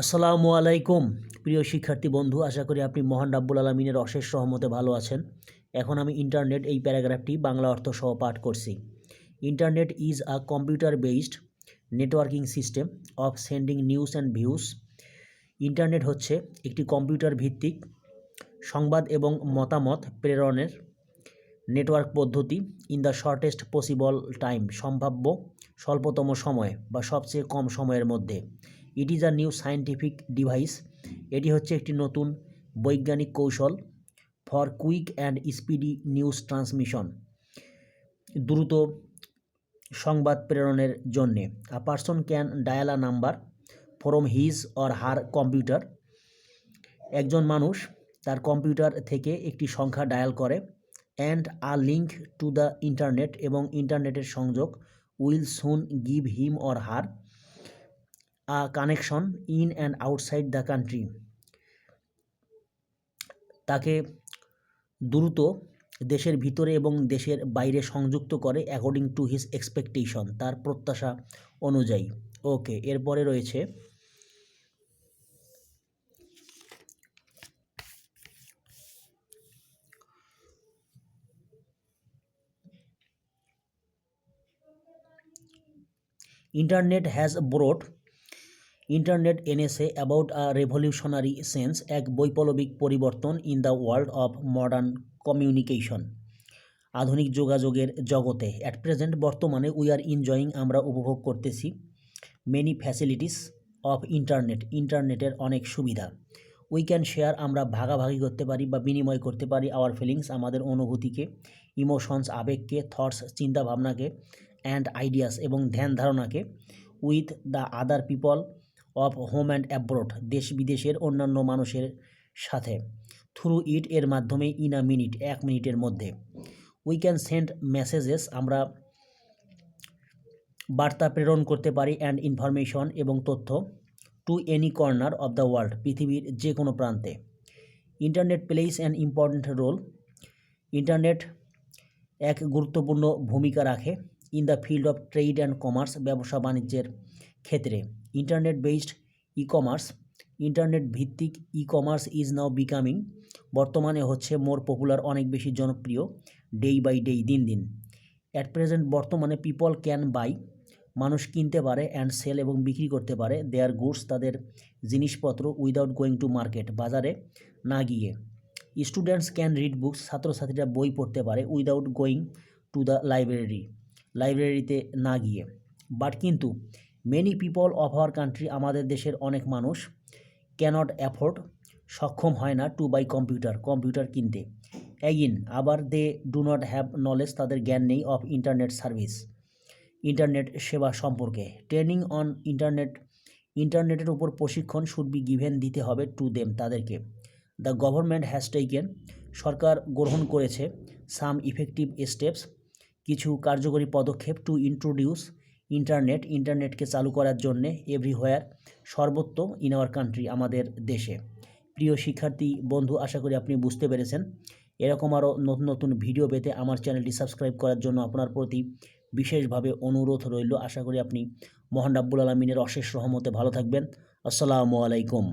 আসসালামু আলাইকুম। প্রিয় শিক্ষার্থী বন্ধু, আশা করি আপনি মহান রাব্বুল আলমিনের অশেষ সহমতে ভালো আছেন। এখন আমি ইন্টারনেট এই প্যারাগ্রাফটি বাংলা অর্থ সহ পাঠ করছি। Internet is a computer based networking system of sending news and views. Internet হচ্ছে একটি কম্পিউটার ভিত্তিক সংবাদ এবং মতামত প্রেরণের নেটওয়ার্ক পদ্ধতি in the shortest possible time, সম্ভাব্য স্বল্পতম সময় বা সবচেয়ে কম সময়ের মধ্যে। It is a new scientific device এটি হচ্ছে একটি নতুন বৈজ্ঞানিক কৌশল for quick and speedy news transmission দ্রুত সংবাদ প্রেরণের জন্যে। A person can dial a number from his or her computer একজন মানুষ তার কম্পিউটার থেকে একটি সংখ্যা ডায়াল করে and a link to the internet এবং ইন্টারনেটের সংযোগ will soon give him or her connection in and outside the country তাকে দ্রুত দেশের ভিতরে এবং দেশের বাইরে সংযুক্ত করে অ্যাকর্ডিং টু হিজ এক্সপেকটেশন তার প্রত্যাশা অনুযায়ী। ওকে এরপরে রয়েছে ইন্টারনেট হ্যাজ ব্রোড ইন্টারনেট এনেছে অ্যাবাউট আ রেভলিউশনারি সেন্স, এক বৈপ্লবিক পরিবর্তন in the world of modern communication. আধুনিক যোগাযোগের জগতে অ্যাট প্রেজেন্ট বর্তমানে উই আর এনজয়িং আমরা উপভোগ করতেছি মেনি ফ্যাসিলিটিস অফ ইন্টারনেট ইন্টারনেটের অনেক সুবিধা। উই ক্যান শেয়ার আমরা ভাগাভাগি করতে পারি বা বিনিময় করতে পারি আওয়ার ফিলিংস আমাদের অনুভূতিকে ইমোশনস আবেগকে থটস চিন্তাভাবনাকে অ্যান্ড আইডিয়াস এবং ধ্যান ধারণাকে with the other people of home and abroad দেশ বিদেশের অন্যান্য মানুষের সাথে। থ্রু ইট এর মাধ্যমে ইন আ মিনিট, এক মিনিটের মধ্যে। উই ক্যান সেন্ড মেসেজেস, আমরা বার্তা প্রেরণ করতে পারি অ্যান্ড ইনফরমেশন এবং তথ্য to any corner of the world, পৃথিবীর যে কোনো প্রান্তে। Internet plays an important role. Internet এক গুরুত্বপূর্ণ ভূমিকা রাখে in the field of trade and commerce ব্যবসা বাণিজ্যের ক্ষেত্রে। Internet based e commerce internet ভিত্তিক e commerce is now becoming বর্তমানে হচ্ছে মোর পপুলার অনেক বেশি জনপ্রিয় ডেই বাই ডেই দিন দিন। অ্যাট প্রেজেন্ট বর্তমানে পিপল ক্যান বাই মানুষ কিনতে পারে অ্যান্ড সেল এবং বিক্রি করতে পারে দেয়ার গুডস তাদের জিনিসপত্র উইদাউট গোয়িং টু মার্কেট বাজারে না গিয়ে। স্টুডেন্টস ক্যান রিড বুকস ছাত্রছাত্রীরা বই পড়তে পারে without going to the library লাইব্রেরিতে না গিয়ে। বাট কিন্তু many people of our country আমাদের দেশের অনেক মানুষ ক্যানট অ্যাফোর্ড সক্ষম হয় না টু বাই কম্পিউটার কম্পিউটার কিনতে। অ্যাগিন আবার they do not have knowledge তাদের জ্ঞান নেই অফ ইন্টারনেট সার্ভিস ইন্টারনেট সেবা সম্পর্কে। ট্রেনিং অন ইন্টারনেট ইন্টারনেটের উপর প্রশিক্ষণ শুড বি গিভেন দিতে হবে টু দেম তাদেরকে। দ্য গভর্নমেন্ট হ্যাজ টেকেন সরকার গ্রহণ করেছে সাম ইফেক্টিভ স্টেপস কিছু কার্যকরী পদক্ষেপ টু ইন্ট্রোডিউস ইন্টারনেট, ইন্টারনেটকে চালু করার জন্যে এভরিহোয়ার সর্বত্র ইন আওয়ার কান্ট্রি আমাদের দেশে। প্রিয় শিক্ষার্থী, বন্ধু, আশা করি আপনি বুঝতে পেরেছেন। এরকম আরও নতুন নতুন ভিডিও পেতে আমার চ্যানেলটি সাবস্ক্রাইব করার জন্য আপনার প্রতি বিশেষভাবে অনুরোধ রইল। আশা করি আপনি মোহান রাব্বুল আলমিনের অশেষ রহমতে ভালো থাকবেন। আসসালামু আলাইকুম।